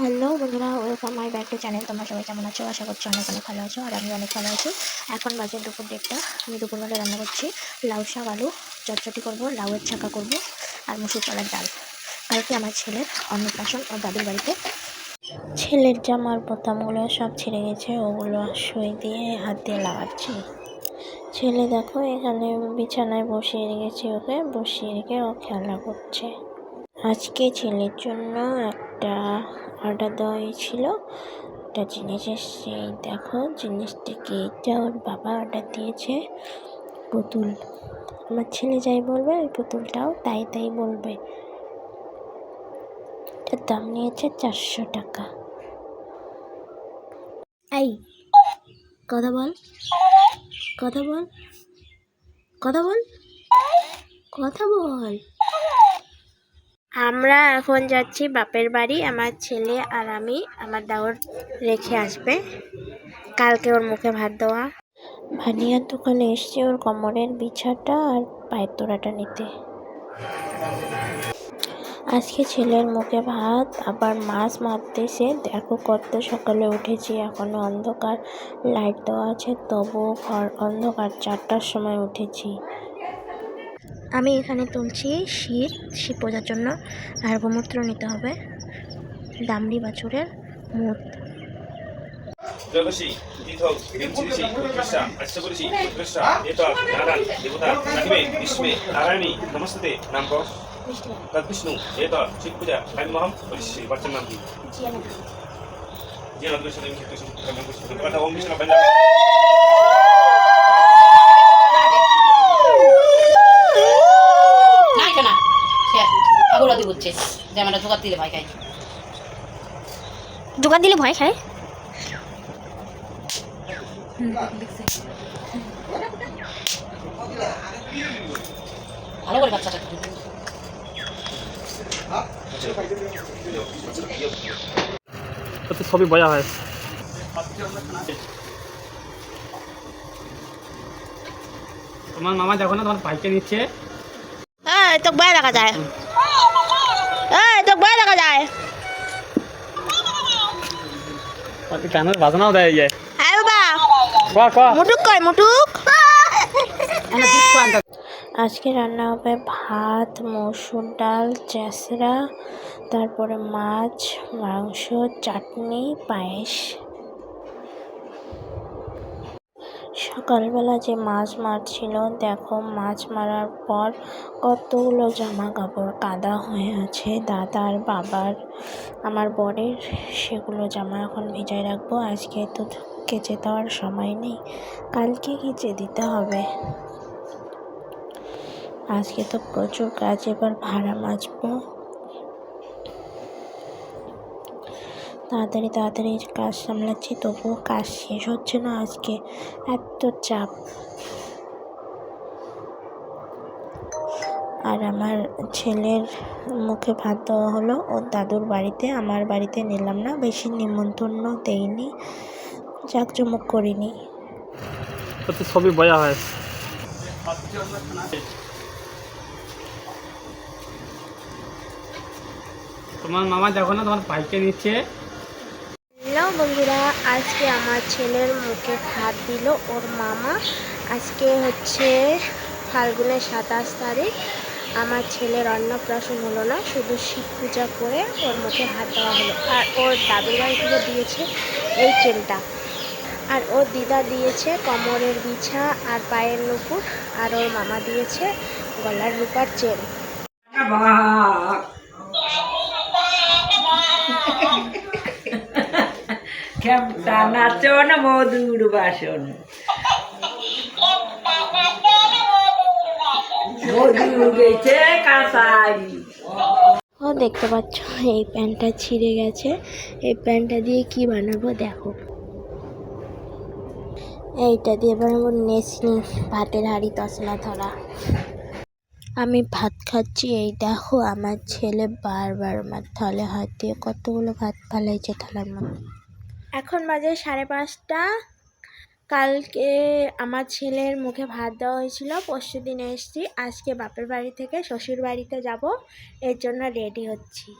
Hello বন্ধুরা welcome my back to channel তোমরা সবাই কেমন আছো? আশা করছি অনেক অনেক ভালো আছো, আর আমি অনেক ভালো আছি। এখন বাজে দুপুর দেড়টা, আমি দুপুরবেলা রান্না করছি। লাউ, শাক, আলু, চটচটি করব, লাউয়ের ছাকা করব, আর মুসুর কলার ডাল। কালকে আমার ছেলের অন্নপ্রাশন ও দাদুর বাড়িতে। ছেলের জামার বোতামগুলো সব ছিঁড়ে গেছে, ওগুলো সুই দিয়ে হাত দিয়ে লাগাচ্ছি। ছেলে দেখো, এখানে বিছানায় বসিয়ে রেখেছি ওকে, বসিয়ে রেখে ও খেলা করছে। আজকে ছেলের জন্য একটা অর্ডার দেওয়া হয়েছিল একটা জিনিস এসছে দেখো, জিনিসটা কি? এটা ওর বাবা অর্ডার দিয়েছে। পুতুল। আমার ছেলে যাই বলবে, ওই পুতুলটাও তাই তাই বলবে। এটার দাম নিয়েছে চারশো টাকা। এই, কথা বল কথা বল কথা বল কথা বল। আমরা এখন যাচ্ছি বাপের বাড়ি, আমার ছেলে আর আমি। আমার দাওর রেখে আসবে। কালকে ওর মুখে ভাত দেওয়া। ভানিয়ার দোকানে এসছে ওর কোমরের বিছাটা আর পায়ের তোড়াটা নিতে। আজকে ছেলের মুখে ভাত, আবার মাছ মারতেছে। দেখো কত সকালে উঠেছি, এখনও অন্ধকার। লাইট দেওয়া আছে, তবুও ঘর অন্ধকার। চারটার সময় উঠেছি। আমি এখানে তুলছি শীত শীত বোঝার জন্য আর গোমূত্র নিতে হবে দামড়ি বাছুরের এত নারায়ণ দেবতা নমস্তে নাম কো তদ্বিষ্ণু এত শিব পূজা বচন নাম ওম বিষ্ণু বন্ধ না এটা না সে বুঝছে যে আমরা জোগাড় দিলে ভাই খাই। দোকান দিলে ভয় খায়? ভালো করে বাচ্চাটা সবই বোঝা হয়। তোমার মামা যখন না তোমার ভাইকে নিচ্ছে। এই তো ভয় দেখা যায়। এই তো দেখা যায়। কানের বাজনাও দেয় যায় হ্যাঁ বাবা। কয় কয় মুটুক কয় মুটুক। আজকে রান্না হবে ভাত মসুর ডাল চেসরা তারপরে মাছ মাংস চাটনি পায়েস। সকালবেলা যে মাছ মারছিল, দেখো মাছ মারার পর কতগুলো জামা কাপড় কাদা হয়ে আছে। দাদার বাবার, আমার বরের সেগুলো জামা এখন ভিজায় রাখব। আজকে তো কেচে দেওয়ার সময় নেই, কালকে কেচে দিতে হবে। আজকে তো প্রচুর কাজ, এবার ভাড়া মাজবো। তাড়াতাড়ি তাড়াতাড়ি কাজ সামলাচ্ছি, তবুও কাজ শেষ হচ্ছে না আজকে। এত চাপ। আর আমার ছেলের মুখে ভাত দেওয়া হলো ওর দাদুর বাড়িতে, আমার বাড়িতে নিলাম না, বেশি নিমন্ত্রণ দেইনি, জাঁকজমক করিনি। সবই বোঝা হয়। তোমার মামা যখন তোমার ভাইকে নিচ্ছে। বন্ধুরা, আজকে আমার ছেলের মুখে ভাত দিল ওর মামা। আজকে হচ্ছে ফাল্গুনের সাতাশ তারিখ। আমার ছেলের অন্নপ্রাশন হলো না, শুধু শিব পূজা করে ওর মুখে হাত দেওয়া হলো। আর ওর বাড়ি থেকে দিয়েছে এই চেনটা। আর ওর দিদা দিয়েছে কোমরের বিছা আর পায়ের নুপুর, আর ওর মামা দিয়েছে গলার রূপার চেন। খেমটা নাচন মধুর বাসন ও, দেখতে পাচ্ছ, এই প্যান্টটা ছিঁড়ে গেছে। এই প্যান্টটা দিয়ে কি বানাবো দেখো। এইটা দিয়ে বানাবো নেসনি, ভাতের হাঁড়ি তসলা ধরা। আমি ভাত খাচ্ছি, এই দেখো, আমার ছেলে বারবার আমার থালে হাত দিয়ে কতগুলো ভাত ফালাইছে থালার মধ্যে। এখন বাজে সাড়ে পাঁচটা। কালকে আমার ছেলের মুখে ভাত দেওয়া হয়েছিল পরশু দিনে এসেছি। আজকে বাপের বাড়ি থেকে শ্বশুর বাড়িতে যাব, এর জন্য রেডি হচ্ছি।